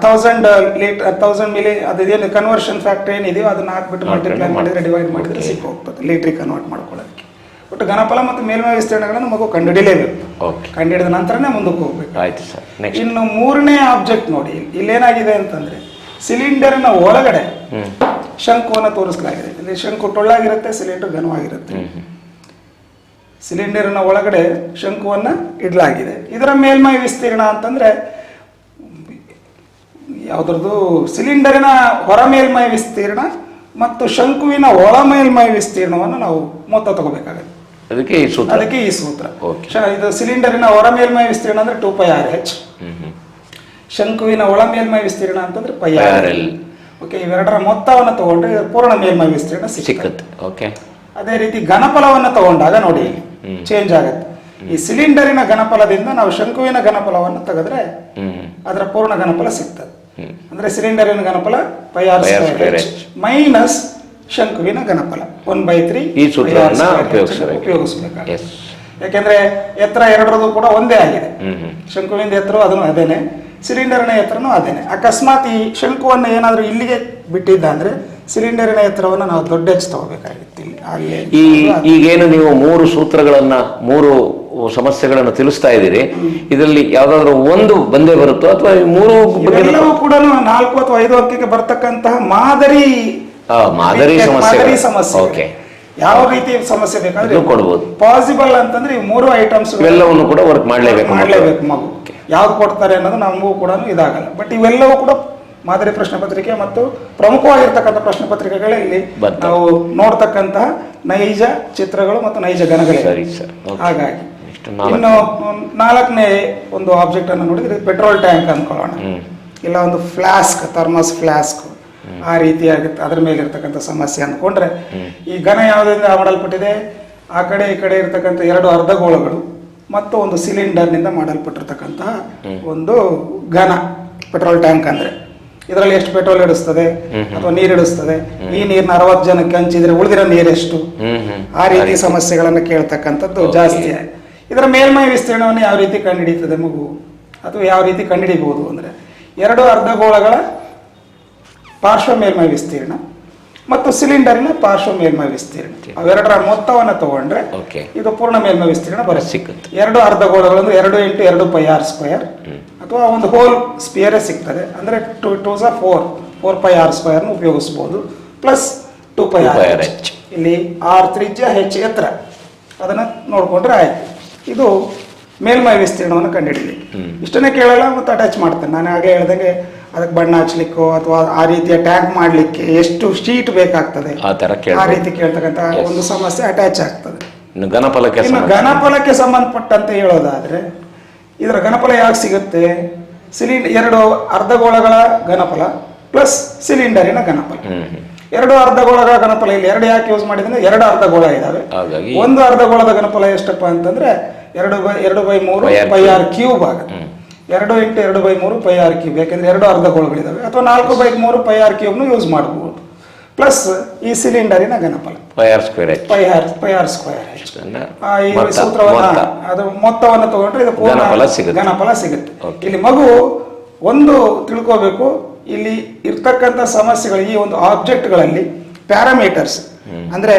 ತೌಸಂಡ್ ಲೀಟರ್ ತೌಸಂಡ್ ಮಿಲಿ ಅದೇನು ಕನ್ವರ್ಷನ್ ಫ್ಯಾಕ್ಟ್ರಿ ಏನಿದೆಯೋ ಅದನ್ನ ಹಾಕ್ಬಿಟ್ಟು ಮಲ್ಟಿಪ್ಲೈ ಮಾಡಿದರೆ ಡಿವೈಡ್ ಮಾಡಿದರೆ ಸಿಕ್ಕ ಹೋಗ್ತದೆ ಲೀಟ್ರಿಗೆ ಕನ್ವರ್ಟ್ ಮಾಡ್ಕೊಳ್ಳೋದಕ್ಕೆ. ಒಟ್ಟು ಘನಫಲ ಮತ್ತು ಮೇಲ್ಮೈ ವಿಸ್ತೀರ್ಣಗಳನ್ನು ಮಗು ಕಂಡುಹಿಡಿಯಲೇಬೇಕು ಕಂಡುಹಿಡಿದ ನಂತರನೇ ಮುಂದಕ್ಕೆ ಹೋಗ್ಬೇಕು. ಆಯ್ತು ಸರ್. ಇನ್ನು ಮೂರನೇ ಆಬ್ಜೆಕ್ಟ್ ನೋಡಿ ಇಲ್ಲೇನಾಗಿದೆ ಅಂತಂದ್ರೆ ಸಿಲಿಂಡರ್ನ ಒಳಗಡೆ ಶಂಕುವನ್ನು ತೋರಿಸಲಾಗಿದೆ. ಇಲ್ಲಿ ಶಂಕು ಟೊಳ್ಳಾಗಿರುತ್ತೆ ಸಿಲಿಂಡರ್ ಘನವಾಗಿರುತ್ತೆ. ಸಿಲಿಂಡರ್ನ ಒಳಗಡೆ ಶಂಕುವನ್ನು ಇಡಲಾಗಿದೆ. ಇದರ ಮೇಲ್ಮೈ ವಿಸ್ತೀರ್ಣ ಅಂತಂದ್ರೆ ಯಾವುದ್ರದ್ದು ಸಿಲಿಂಡರಿನ ಹೊರ ಮೇಲ್ಮೈ ವಿಸ್ತೀರ್ಣ ಮತ್ತು ಶಂಕುವಿನ ಒಳ ಮೇಲ್ಮೈ ವಿಸ್ತೀರ್ಣವನ್ನು ನಾವು ಮೊತ್ತ ತಗೋಬೇಕಾಗುತ್ತೆ. ಅದಕ್ಕೆ ಈ ಸೂತ್ರ. ಅದಕ್ಕೆ ಈ ಸೂತ್ರ. ಇದು ಸಿಲಿಂಡರಿನ ಹೊರ ಮೇಲ್ಮೈ ವಿಸ್ತೀರ್ಣ ಅಂದ್ರೆ ಟೂ ಪೈ ಆರ್ ಎಚ್. ಶಂಕುವಿನ ಒಳ ಮೇಲ್ಮೈ ವಿಸ್ತೀರ್ಣ ಅಂತಂದ್ರೆ ಪೈ ಆರ್ ಎಲ್. ಓಕೆ ಇವೆರಡರ ಮೊತ್ತವನ್ನು ತಗೊಂಡ್ರೆ ಪೂರ್ಣ ಮೇಲ್ಮೈ ವಿಸ್ತೀರ್ಣ ಸಿಕ್ಕುತ್ತೆ. ಓಕೆ. ಅದೇ ರೀತಿ ಘನಫಲವನ್ನು ತಗೊಂಡಾಗ ನೋಡಿ. ಚೇಂಜ್ ಆಗುತ್ತೆ. ಈ ಸಿಲಿಂಡರಿನ ಘನಫಲದಿಂದ ನಾವು ಶಂಕುವಿನ ಘನಫಲವನ್ನು ತೆಗೆದ್ರೆ ಅದರ ಪೂರ್ಣ ಘನಫಲ ಸಿಗ್ತದೆ. ಅಂದ್ರೆ ಸಿಲಿಂಡರಿನ ಘನಫಲ ಪೈ ಆರ್ ಮೈನಸ್ ಶಂಕುವಿನ ಘನಫಲ. ಒನ್ ಬೈ ತ್ರೀ ಈ ಸೂತ್ರವನ್ನು ಉಪಯೋಗಿಸಬೇಕು. ಉಪಯೋಗಿಸಬೇಕು ಯಾಕೆಂದ್ರೆ ಎತ್ತರ ಎರಡರದು ಕೂಡ ಒಂದೇ ಆಗಿದೆ. ಶಂಕುವಿನ ಎತ್ತರ ಅದನ್ನು ಅದೇನೆ ಸಿಲಿಂಡರ್ನ ಎತ್ತರನೂ ಅದೇನೆ. ಅಕಸ್ಮಾತ್ ಈ ಶಂಕುವನ್ನು ಏನಾದರೂ ಇಲ್ಲಿಗೆ ಬಿಟ್ಟಿದ್ದ ಅಂದ್ರೆ ಸಿಲಿಂಡರಿನ ಎತ್ತರವನ್ನು ನಾವು ದೊಡ್ಡ ಹೆಚ್ಚು ತಗೋಬೇಕಾಗಿತ್ತು ಇಲ್ಲಿ. ಈ ಈಗೇನು ನೀವು ಮೂರು ಸೂತ್ರಗಳನ್ನ ಮೂರು ಸಮಸ್ಯೆಗಳನ್ನು ತಿಳಿಸ್ತಾ ಇದ್ದೀರಿ. ಇದರಲ್ಲಿ ಯಾವ್ದಾದ್ರು ಒಂದು ಬಂದೇ ಬರುತ್ತೋ ಅಥವಾ ಮೂರು ಕೂಡ ನಾಲ್ಕು ಅಥವಾ ಐದು ಅಂಕಕ್ಕೆ ಬರ್ತಕ್ಕಂತಹ ಮಾದರಿ ಮಾದರಿ ಸಮಸ್ಯೆ ಸಮಸ್ಯೆ ಓಕೆ. ಯಾವ ರೀತಿ ಸಮಸ್ಯೆ ಬೇಕಾದ್ರೆ ಕೊಡ್ಬೋದು. ಪಾಸಿಬಲ್ ಅಂತಂದ್ರೆ ಈ ಮೂರು ಐಟಮ್ಸ್ ಇವೆಲ್ಲವನ್ನು ಕೂಡ ವರ್ಕ್ ಮಾಡಲೇಬೇಕು ಮಾಡಲೇಬೇಕು ಮಗು. ಯಾವ್ದು ಕೊಡ್ತಾರೆ ಅನ್ನೋದು ನಮಗೂ ಕೂಡ ಇದಾಗಲ್ಲ. ಬಟ್ ಇವೆಲ್ಲವೂ ಕೂಡ ಮಾದರಿ ಪ್ರಶ್ನೆ ಪತ್ರಿಕೆ ಮತ್ತು ಪ್ರಮುಖವಾಗಿರ್ತಕ್ಕಂಥ ಪ್ರಶ್ನೆ ಪತ್ರಿಕೆಗಳಲ್ಲಿ. ನಾವು ನೋಡ್ತಕ್ಕಂತಹ ನೈಜ ಚಿತ್ರಗಳು ಮತ್ತು ನೈಜ ಸರ್ ಹಾಗಾಗಿ ಇನ್ನು ನಾಲ್ಕನೇ ಒಂದು ಆಬ್ಜೆಕ್ಟ್ ಅನ್ನು ನೋಡಿದ್ರೆ ಪೆಟ್ರೋಲ್ ಟ್ಯಾಂಕ್ ಅನ್ಕೊಳ್ಳೋಣ ಇಲ್ಲ ಒಂದು ಫ್ಲಾಸ್ಕ್ ಥರ್ಮಸ್ ಫ್ಲಾಸ್ಕ್ ಆ ರೀತಿಯಾಗಿ ಅದ್ರ ಮೇಲೆ ಇರ್ತಕ್ಕಂಥ ಸಮಸ್ಯೆ ಅಂದ್ಕೊಂಡ್ರೆ ಈ ಘನ ಯಾವುದರಿಂದ ಮಾಡಲ್ಪಟ್ಟಿದೆ? ಆ ಕಡೆ ಈ ಕಡೆ ಇರ್ತಕ್ಕಂಥ ಎರಡು ಅರ್ಧಗೋಳಗಳು ಮತ್ತು ಒಂದು ಸಿಲಿಂಡರ್ನಿಂದ ಮಾಡಲ್ಪಟ್ಟಿರ್ತಕ್ಕಂತಹ ಒಂದು ಘನ ಪೆಟ್ರೋಲ್ ಟ್ಯಾಂಕ್ ಅಂದ್ರೆ. ಇದರಲ್ಲಿ ಎಷ್ಟು ಪೆಟ್ರೋಲ್ ಇಡಿಸ್ತದೆ? ಅಥವಾ ನೀರು ಇಡಿಸ್ತದೆ? ಈ ನೀರಿನ ಅರವತ್ತು ಜನಕ್ಕೆ ಹಂಚಿದ್ರೆ ಉಳಿದಿರೋ ನೀರೆಷ್ಟು ಆ ರೀತಿ ಸಮಸ್ಯೆಗಳನ್ನು ಕೇಳ್ತಕ್ಕಂಥದ್ದು ಜಾಸ್ತಿ ಇದರ ಮೇಲ್ಮೈ ವಿಸ್ತೀರ್ಣವನ್ನು ಯಾವ ರೀತಿ ಕಂಡುಹಿಡಿಯುತ್ತದೆ ಮಗು? ಅಥವಾ ಯಾವ ರೀತಿ ಕಂಡುಹಿಡಿಬಹುದು ಅಂದರೆ? ಎರಡು ಅರ್ಧಗೋಳಗಳ ಪಾರ್ಶ್ವ ಮೇಲ್ಮೈ ವಿಸ್ತೀರ್ಣ ಮತ್ತು ಸಿಲಿಂಡರ್ನ ಪಾರ್ಶ್ವ ಮೇಲ್ಮೈ ವಿಸ್ತೀರ್ಣ. ಅವೆರಡರ ಮೊತ್ತವನ್ನು ತಗೊಂಡ್ರೆ ಇದು ಪೂರ್ಣ ಮೇಲ್ಮೈ ವಿಸ್ತೀರ್ಣ ಬರುತ್ತೆ. ಸಿಕ್ಕುತ್ತೆ. ಎರಡು ಅರ್ಧಗೋಳಗಳು ಗೋಳಗಳಂದ್ರೆ ಎರಡು ಇಂಟು ಎರಡು ಪೈ ಆರ್ ಸ್ಕ್ವೇರ್ ಅಥವಾ ಒಂದು ಹೋಲ್ ಸ್ಪಿಯರೇ ಸಿಗ್ತದೆ. ಅಂದರೆ ಟು ಟೂ ಸ ಫೋರ್ ಫೋರ್ ಪೈ ಆರ್ ಸ್ಕ್ವೇರ್ನ ಉಪಯೋಗಿಸ್ಬೋದು. Plus two pi 2 pi R H ಇಲ್ಲಿ ಆರ್ ತ್ರಿಜ್ಯ ಹೆಚ್ ಎತ್ತರ. ಅದನ್ನು ನೋಡಿಕೊಂಡ್ರೆ ಆಯಿತು. ಇದು ಮೇಲ್ಮೈ ವಿಸ್ತೀರ್ಣವನ್ನು ಕಂಡುಹಿಡಿಲಿ ಇಷ್ಟನ್ನೇ ಕೇಳಲ್ಲ ಮತ್ತು ಅಟ್ಯಾಚ್ ಮಾಡ್ತೇನೆ. ನಾನು ಹಾಗೆ ಹೇಳಿದಂಗೆ ಅದಕ್ಕೆ ಬಣ್ಣ ಹಚ್ಚಲಿಕ್ಕೋ ಅಥವಾ ಆ ರೀತಿಯ ಟ್ಯಾಂಕ್ ಮಾಡಲಿಕ್ಕೆ ಎಷ್ಟು ಶೀಟ್ ಬೇಕಾಗ್ತದೆ? ಆ ರೀತಿ ಕೇಳ್ತಕ್ಕಂಥ ಒಂದು ಸಮಸ್ಯೆ ಅಟ್ಯಾಚ್ ಆಗ್ತದೆ. ಘನಫಲಕ್ಕೆ ಘನಫಲಕ್ಕೆ ಸಂಬಂಧಪಟ್ಟಂತೆ ಹೇಳೋದಾದ್ರೆ ಇದರ ಘನಫಲ ಯಾಕೆ ಸಿಗುತ್ತೆ? ಸಿಲಿಂಡರ್ ಎರಡು ಅರ್ಧಗೋಳಗಳ ಘನಫಲ ಪ್ಲಸ್ ಸಿಲಿಂಡರಿನ ಘನಫಲ. ಎರಡು ಅರ್ಧಗೋಳಗಳ ಘನಫಲ ಇಲ್ಲಿ ಎರಡು ಯಾಕೆ ಯೂಸ್ ಮಾಡಿದ್ರೆ ಎರಡು ಅರ್ಧಗೋಳ ಇದಾವೆ. ಒಂದು ಅರ್ಧಗೋಳದ ಘನಫಲ ಎಷ್ಟಪ್ಪ ಅಂತಂದ್ರೆ ಎರಡು ಬೈ ಎರಡು ಬೈ ಮೂರು ಪೈ ಆರ್ ಕ್ಯೂಬ್. ಆಗುತ್ತೆ. ಎರಡು ಇಂಟು ಎರಡು ಬೈ ಮೂರು ಪೈ ಆರ್ ಕ್ಯೂಬ್. ಯಾಕೆಂದ್ರೆ ಎರಡು ಅರ್ಧಗೋಳಗಳಿದಾವೆ. ಅಥವಾ ನಾಲ್ಕು ಬೈ ಮೂರು ಪೈ ಆರ್ ಕ್ಯೂಬ್ನು ಯೂಸ್ ಮಾಡಬಹುದು ಪ್ಲಸ್ ಈ ಸಿಲಿಂಡರಿನ ಘನಫಲ. Pi R square H pi R pi R square H ಆ, ಈ ಮೊತ್ತ ಸೂತ್ರವನ್ನ ಅದು ಮೊತ್ತವನ್ನು ತಗೊಂಡ್ರೆ ಇದು ಪೂರ್ಣ ಘನಫಲ ಸಿಗುತ್ತೆ. ಘನಫಲ ಸಿಗುತ್ತೆ. Okay. ಇಲ್ಲಿ ಮಗು ಒಂದು ತಿಳ್ಕೋಬೇಕು. ಇಲ್ಲಿ ಇರ್ತಕ್ಕಂಥ ಸಮಸ್ಯೆಗಳು ಈ ಒಂದು ಆಬ್ಜೆಕ್ಟ್ಗಳಲ್ಲಿ ಪ್ಯಾರಾಮೀಟರ್ಸ್ ಅಂದ್ರೆ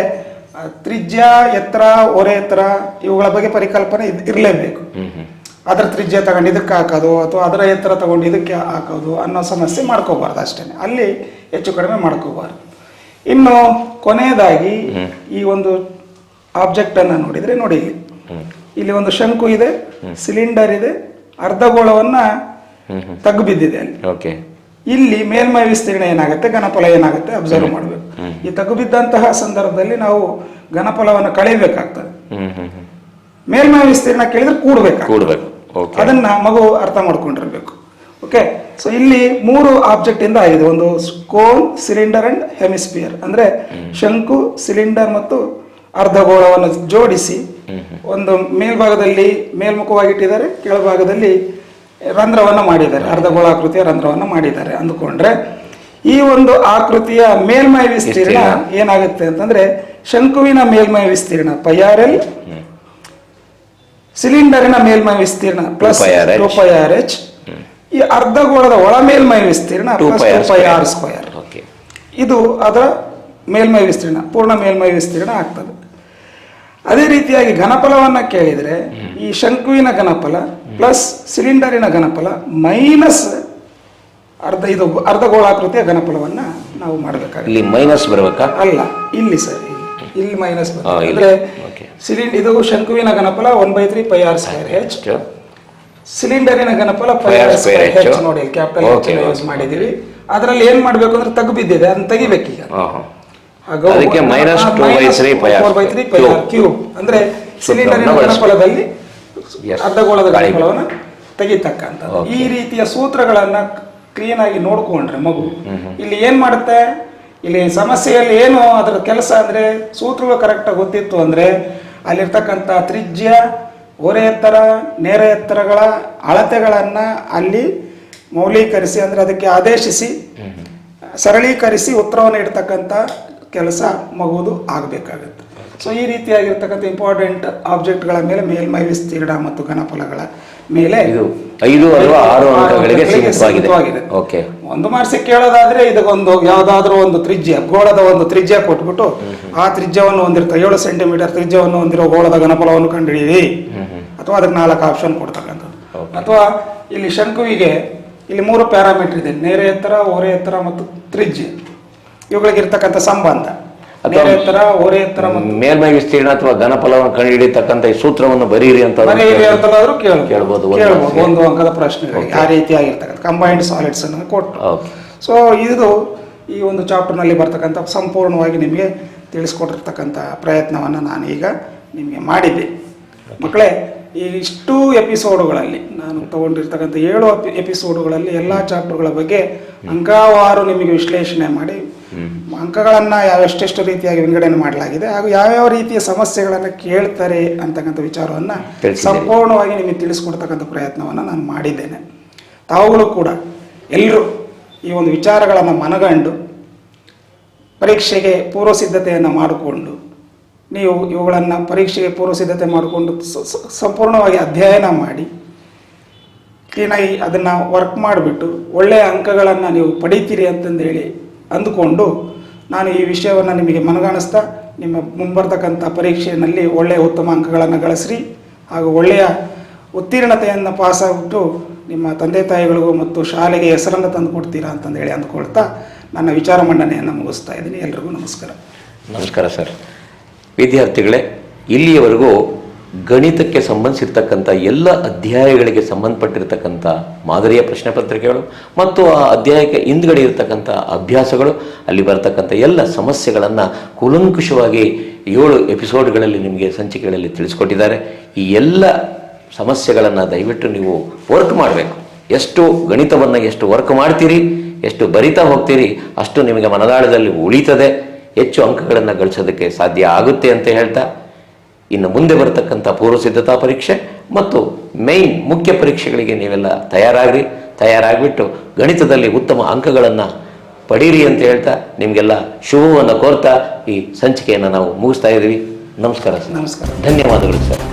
ಆ, ತ್ರಿಜ್ಯ ಎತ್ತರ ಒರೆ ಎತ್ತರ ಇವುಗಳ ಬಗ್ಗೆ ಪರಿಕಲ್ಪನೆ ಇದ್- ಇರಲೇಬೇಕು. ಅದರ ತ್ರಿಜ್ಯ ತಗೊಂಡು ಇದಕ್ಕೆ ಹಾಕೋದು ಅಥವಾ ಅದರ ಎತ್ತರ ತಗೊಂಡು ಇದಕ್ಕೆ ಹಾಕೋದು ಅನ್ನೋ ಸಮಸ್ಯೆ ಮಾಡ್ಕೋಬಾರ್ದು ಅಷ್ಟೇ ಅಲ್ಲಿ ಹೆಚ್ಚು ಕಡಿಮೆ ಮಾಡ್ಕೋಬಾರ್ದು. ಇನ್ನು ಕೊನೆಯದಾಗಿ ಈ ಒಂದು ಆಬ್ಜೆಕ್ಟ್ ಅನ್ನ ನೋಡಿದ್ರೆ ನೋಡಿ. ಇಲ್ಲಿ ಇಲ್ಲಿ ಒಂದು ಶಂಕು ಇದೆ ಸಿಲಿಂಡರ್ ಇದೆ ಅರ್ಧಗೋಳವನ್ನ ತಗ್ಗು ಬಿದ್ದಿದೆ ಅಲ್ಲಿ. ಓಕೆ. ಇಲ್ಲಿ ಮೇಲ್ಮೈ ವಿಸ್ತೀರ್ಣ ಏನಾಗುತ್ತೆ ಘನಫಲ ಏನಾಗುತ್ತೆ ಅಬ್ಸರ್ವ್ ಮಾಡಬೇಕು. ಈ ತಗ್ಗು ಬಿದ್ದಂತಹ ಸಂದರ್ಭದಲ್ಲಿ ನಾವು ಘನಫಲವನ್ನು ಹ್ಮ್ ಮೇಲ್ಮೈ ವಿಸ್ತೀರ್ಣ ಕೇಳಿದ್ರೆ ಕೂಡಬೇಕು. ಅದನ್ನ ಮಗು ಅರ್ಥ ಮಾಡ್ಕೊಂಡಿರ್ಬೇಕು. ಓಕೆ. ಸೊ ಇಲ್ಲಿ ಮೂರು ಆಬ್ಜೆಕ್ಟ್ ಇಂದ ಆಗಿದೆ. ಒಂದು ಕೋನ್ ಸಿಲಿಂಡರ್ ಅಂಡ್ ಹೆಮಿಸ್ಪಿಯರ್ ಅಂದ್ರೆ ಶಂಕು ಸಿಲಿಂಡರ್ ಮತ್ತು ಅರ್ಧಗೋಳವನ್ನು ಜೋಡಿಸಿ ಒಂದು ಮೇಲ್ಭಾಗದಲ್ಲಿ ಮೇಲ್ಮುಖವಾಗಿಟ್ಟಿದ್ದಾರೆ ಕೆಳಭಾಗದಲ್ಲಿ ರಂಧ್ರವನ್ನು ಮಾಡಿದ್ದಾರೆ. ಅರ್ಧಗೋಳಾಕೃತಿಯ ರಂಧ್ರವನ್ನು ಮಾಡಿದ್ದಾರೆ. ಅಂದುಕೊಂಡ್ರೆ ಈ ಒಂದು ಆಕೃತಿಯ ಮೇಲ್ಮೈ ವಿಸ್ತೀರ್ಣ ಏನಾಗುತ್ತೆ ಅಂತಂದ್ರೆ ಶಂಕುವಿನ ಮೇಲ್ಮೈ ವಿಸ್ತೀರ್ಣ ಪೈಆರ್ಎಲ್ ಆರ್ ಎಲ್ ಸಿಲಿಂಡರಿನ ಮೇಲ್ಮೈ ವಿಸ್ತೀರ್ಣ plus 2πRH. Pi R H ಈ ಅರ್ಧಗೋಳದ ಒಳ ಮೇಲ್ಮೈ ವಿಸ್ತೀರ್ಣ ಆರ್ ಸ್ಕ್ವೇರ್ ಇದು ಅದರ ಮೇಲ್ಮೈ ವಿಸ್ತೀರ್ಣ ಪೂರ್ಣ ಮೇಲ್ಮೈ ವಿಸ್ತೀರ್ಣ ಆಗ್ತದೆ. ಅದೇ ರೀತಿಯಾಗಿ ಘನಫಲವನ್ನ ಕೇಳಿದರೆ ಈ ಶಂಕುವಿನ ಘನಫಲ ಪ್ಲಸ್ ಸಿಲಿಂಡರಿನ ಘನಫಲ ಮೈನಸ್ ಅರ್ಧ ಇದು ಅರ್ಧಗೋಳಾಕೃತಿಯ ಘನಫಲವನ್ನ ನಾವು ಮಾಡಬೇಕಾಗುತ್ತೆ. ಇಲ್ಲಿ ಮೈನಸ್ ಬರಬೇಕಾ? ಅಲ್ಲ ಇಲ್ಲಿ ಸರ್ ಇಲ್ಲಿ. Minus cylinder. ಅಂದ್ರೆ. ಸಿಲಿಂಡ್ ಇದು ಶಂಕುವಿನ ಘನಫಲ one by three pi R square H ಸಿಲಿಂಡರಿನ square H. ನೋಡಿ ಕ್ಯಾಪಿಟಲ್ ಯೂಸ್ ಮಾಡಿದೀವಿ ಅದರಲ್ಲಿ ಏನ್ ಮಾಡ್ಬೇಕು ಅಂದ್ರೆ ತಗ್ ಬಿದ್ದಿದೆ ಅದನ್ನ ತೆಗಿಬೇಕೀಗ. ಈಗ ಅದಕ್ಕೆ minus two by three four by three pi cube ಅಂದ್ರೆ ಸಿಲಿಂಡರಿನ. ಅರ್ಧಗೋಳದ ಗಾಳಿ ಘನಫಲವನ್ನು ಈ ರೀತಿಯ ಸೂತ್ರಗಳನ್ನ ಕ್ಲೀನ್ ಆಗಿ ನೋಡ್ಕೊಂಡ್ರೆ ಮಗು ಇಲ್ಲಿ ಏನ್ ಮಾಡುತ್ತೆ? ಇಲ್ಲಿ ಸಮಸ್ಯೆಯಲ್ಲಿ ಏನು ಅದರ ಕೆಲಸ ಅಂದ್ರೆ ಸೂತ್ರಗಳು ಕರೆಕ್ಟಾಗಿ ಗೊತ್ತಿತ್ತು ಅಂದ್ರೆ ಅಲ್ಲಿರ್ತಕ್ಕಂಥ ತ್ರಿಜ್ಯ ಓರೆ ಎತ್ತರ, ನೇರ ಎತ್ತರಗಳ ಅಳತೆಗಳನ್ನು ಅಲ್ಲಿ ಮೌಲ್ಯೀಕರಿಸಿ ಅಂದ್ರೆ ಅದಕ್ಕೆ ಆದೇಶಿಸಿ, ಸರಳೀಕರಿಸಿ ಉತ್ತರವನ್ನು ಇಡ್ತಕ್ಕಂಥ ಕೆಲಸ ಮಗುವುದು ಆಗಬೇಕಾಗುತ್ತೆ. ಸೊ ಈ ರೀತಿಯಾಗಿರ್ತಕ್ಕಂಥ ಇಂಪಾರ್ಟೆಂಟ್ ಆಬ್ಜೆಕ್ಟ್ಗಳ ಮೇಲೆ ಮೇಲ್ಮೈ ವಿಸ್ತೀರ್ಣ ಮತ್ತು ಘನಫಲಗಳ ಮೇಲೆ ಇದು ಐದು ಅಥವಾ ಆರು ಅಂಕಗಳಿಗೆ ಸೀಮಿತವಾಗಿದೆ. ಓಕೆ ಒಂದು ಮಾರ್ಸಿ ಕೇಳೋದಾದ್ರೆ ಇದಕ್ಕೊಂದು ಯಾವ್ದಾದ್ರು ಒಂದು ತ್ರಿಜ್ಯ ಗೋಳದ ಒಂದು ತ್ರಿಜ್ಯ ಕೊಟ್ಬಿಟ್ಟು ಆ ತ್ರಿಜ್ಯವನ್ನು ಹೊಂದಿರ್ತಾರೆ ಏಳು ಸೆಂಟಿಮೀಟರ್ ತ್ರಿಜ್ಯವನ್ನು ಹೊಂದಿರೋ ಗೋಳದ ಘನಫಲವನ್ನು ಕಂಡುಹಿಡಿಯಿರಿ ಅಥವಾ ಅದಕ್ಕೆ ನಾಲ್ಕು ಆಪ್ಷನ್ ಕೊಡ್ತಕ್ಕಂಥದ್ದು. ಅಥವಾ ಇಲ್ಲಿ ಶಂಕುವಿಗೆ ಇಲ್ಲಿ ಮೂರು ಪ್ಯಾರಾಮೀಟರ್ ಇದೆ. ನೇರ ಎತ್ತರ ಓರೆ ಎತ್ತರ ಮತ್ತು ತ್ರಿಜ್ಯ. ಇವುಗಳಿಗೆ ಇರ್ತಕ್ಕಂಥ ಸಂಬಂಧ. ಮೇಲ್ಮೈ ವಿಸ್ತೀರ್ಣ ಅಥವಾ ಘನಫಲವನ್ನು ಕಂಡುಹಿಡಿಯತಕ್ಕಂಥ ಈ ಸೂತ್ರವನ್ನು ಬರೀರಿ ಅಂತ ಕೇಳಬಹುದು ಒಂದು ಅಂಕದ ಪ್ರಶ್ನೆ ಆ ರೀತಿಯಾಗಿರ್ತಕ್ಕಂಥ ಕಂಬೈನ್ಡ್ ಸಾಲಿಡ್ಸ್ ಅನ್ನು ಕೊಟ್ಟು. ಸೊ ಇದು ಈ ಒಂದು ಚಾಪ್ಟರ್ನಲ್ಲಿ ಬರ್ತಕ್ಕಂಥ ಸಂಪೂರ್ಣವಾಗಿ ನಿಮಗೆ ತಿಳಿಸ್ಕೊಟ್ಟಿರ್ತಕ್ಕಂಥ ಪ್ರಯತ್ನವನ್ನು ನಾನು ಈಗ ನಿಮಗೆ ಮಾಡಿದ್ದೆ. ಮಕ್ಕಳೇ ಈ ಇಷ್ಟು ಎಪಿಸೋಡುಗಳಲ್ಲಿ ನಾನು ತಗೊಂಡಿರ್ತಕ್ಕಂಥ ಏಳು ಎಪಿ- ಎಪಿಸೋಡುಗಳಲ್ಲಿ ಎಲ್ಲ ಚಾಪ್ಟರ್ಗಳ ಬಗ್ಗೆ ಅಂಕವಾರು ನಿಮಗೆ ವಿಶ್ಲೇಷಣೆ ಮಾಡಿ ಅಂಕಗಳನ್ನು ಯಾವ ಎಷ್ಟೆಷ್ಟು ರೀತಿಯಾಗಿ ವಿಂಗಡಣೆ ಮಾಡಲಾಗಿದೆ ಹಾಗೂ ಯಾವ್ಯಾವ ರೀತಿಯ ಸಮಸ್ಯೆಗಳನ್ನು ಕೇಳ್ತಾರೆ ಅಂತಕ್ಕಂಥ ವಿಚಾರವನ್ನು ಸಂಪೂರ್ಣವಾಗಿ ನಿಮಗೆ ತಿಳಿಸ್ಕೊಡ್ತಕ್ಕಂಥ ಪ್ರಯತ್ನವನ್ನು ನಾನು ಮಾಡಿದ್ದೇನೆ. ತಾವುಗಳು ಕೂಡ ಎಲ್ಲರೂ ಈ ಒಂದು ವಿಚಾರಗಳನ್ನು ಮನಗಂಡು ಪರೀಕ್ಷೆಗೆ ಪೂರ್ವ ಸಿದ್ಧತೆಯನ್ನು ಮಾಡಿಕೊಂಡು ನೀವು ಇವುಗಳನ್ನು ಪರೀಕ್ಷೆಗೆ ಪೂರ್ವ ಸಿದ್ಧತೆ ಮಾಡಿಕೊಂಡು ಸಂಪೂರ್ಣವಾಗಿ ಅಧ್ಯಯನ ಮಾಡಿ ಕ್ಲೀನಾಗಿ ಅದನ್ನು ವರ್ಕ್ ಮಾಡಿಬಿಟ್ಟು ಒಳ್ಳೆಯ ಅಂಕಗಳನ್ನು ನೀವು ಪಡಿತೀರಿ ಅಂತಂದೇಳಿ ಅಂದುಕೊಂಡು ನಾನು ಈ ವಿಷಯವನ್ನು ನಿಮಗೆ ಮನಗಾಣಿಸ್ತಾ ನಿಮ್ಮ ಮುಂಬರ್ತಕ್ಕಂಥ ಪರೀಕ್ಷೆಯಲ್ಲಿ ಒಳ್ಳೆಯ ಉತ್ತಮ ಅಂಕಗಳನ್ನು ಗಳಿಸ್ರಿ ಹಾಗೂ ಒಳ್ಳೆಯ ಉತ್ತೀರ್ಣತೆಯನ್ನು ಪಾಸಾಗ್ಬಿಟ್ಟು ನಿಮ್ಮ ತಂದೆ ತಾಯಿಗಳಿಗೂ ಮತ್ತು ಶಾಲೆಗೆ ಹೆಸರನ್ನು ತಂದು ಕೊಡ್ತೀರಾ ಅಂತಂದೇಳಿ ಅಂದ್ಕೊಳ್ತಾ ನನ್ನ ವಿಚಾರ ಮಂಡನೆಯನ್ನು ಮುಗಿಸ್ತಾ ಇದ್ದೀನಿ. ಎಲ್ರಿಗೂ ನಮಸ್ಕಾರ. ನಮಸ್ಕಾರ ಸರ್. ವಿದ್ಯಾರ್ಥಿಗಳೇ, ಇಲ್ಲಿಯವರೆಗೂ ಗಣಿತಕ್ಕೆ ಸಂಬಂಧಿಸಿರ್ತಕ್ಕಂಥ ಎಲ್ಲ ಅಧ್ಯಾಯಗಳಿಗೆ ಸಂಬಂಧಪಟ್ಟಿರ್ತಕ್ಕಂಥ ಮಾದರಿಯ ಪ್ರಶ್ನೆ ಪತ್ರಿಕೆಗಳು ಮತ್ತು ಆ ಅಧ್ಯಾಯಕ್ಕೆ ಹಿಂದ್ಗಡೆ ಇರತಕ್ಕಂಥ ಅಭ್ಯಾಸಗಳು, ಅಲ್ಲಿ ಬರತಕ್ಕಂಥ ಎಲ್ಲ ಸಮಸ್ಯೆಗಳನ್ನು ಕೂಲಂಕುಷವಾಗಿ ಏಳು ಎಪಿಸೋಡ್ಗಳಲ್ಲಿ ನಿಮಗೆ ಸಂಚಿಕೆಗಳಲ್ಲಿ ತಿಳಿಸ್ಕೊಟ್ಟಿದ್ದಾರೆ. ಈ ಎಲ್ಲ ಸಮಸ್ಯೆಗಳನ್ನು ದಯವಿಟ್ಟು ನೀವು ವರ್ಕ್ ಮಾಡಬೇಕು. ಎಷ್ಟು ಗಣಿತವನ್ನು ಎಷ್ಟು ವರ್ಕ್ ಮಾಡ್ತೀರಿ, ಎಷ್ಟು ಬರಿತಾ ಹೋಗ್ತೀರಿ, ಅಷ್ಟು ನಿಮಗೆ ಮನದಾಳದಲ್ಲಿ ಉಳಿತದೆ. ಹೆಚ್ಚು ಅಂಕಗಳನ್ನು ಗಳಿಸೋದಕ್ಕೆ ಸಾಧ್ಯ ಆಗುತ್ತೆ ಅಂತ ಹೇಳ್ತಾ ಇನ್ನು ಮುಂದೆ ಬರತಕ್ಕಂಥ ಪೂರ್ವ ಸಿದ್ಧತಾ ಪರೀಕ್ಷೆ ಮತ್ತು ಮೇನ್ ಮುಖ್ಯ ಪರೀಕ್ಷೆಗಳಿಗೆ ನೀವೆಲ್ಲ ತಯಾರಾಗ್ರಿ. ತಯಾರಾಗಿಬಿಟ್ಟು ಗಣಿತದಲ್ಲಿ ಉತ್ತಮ ಅಂಕಗಳನ್ನು ಪಡೀರಿ ಅಂತ ಹೇಳ್ತಾ ನಿಮಗೆಲ್ಲ ಶುಭವನ್ನು ಕೋರ್ತಾ ಈ ಸಂಚಿಕೆಯನ್ನು ನಾವು ಮುಗಿಸ್ತಾ ಇದ್ದೀವಿ. ನಮಸ್ಕಾರ ಸರ್. ನಮಸ್ಕಾರ. ಧನ್ಯವಾದಗಳು ಸರ್.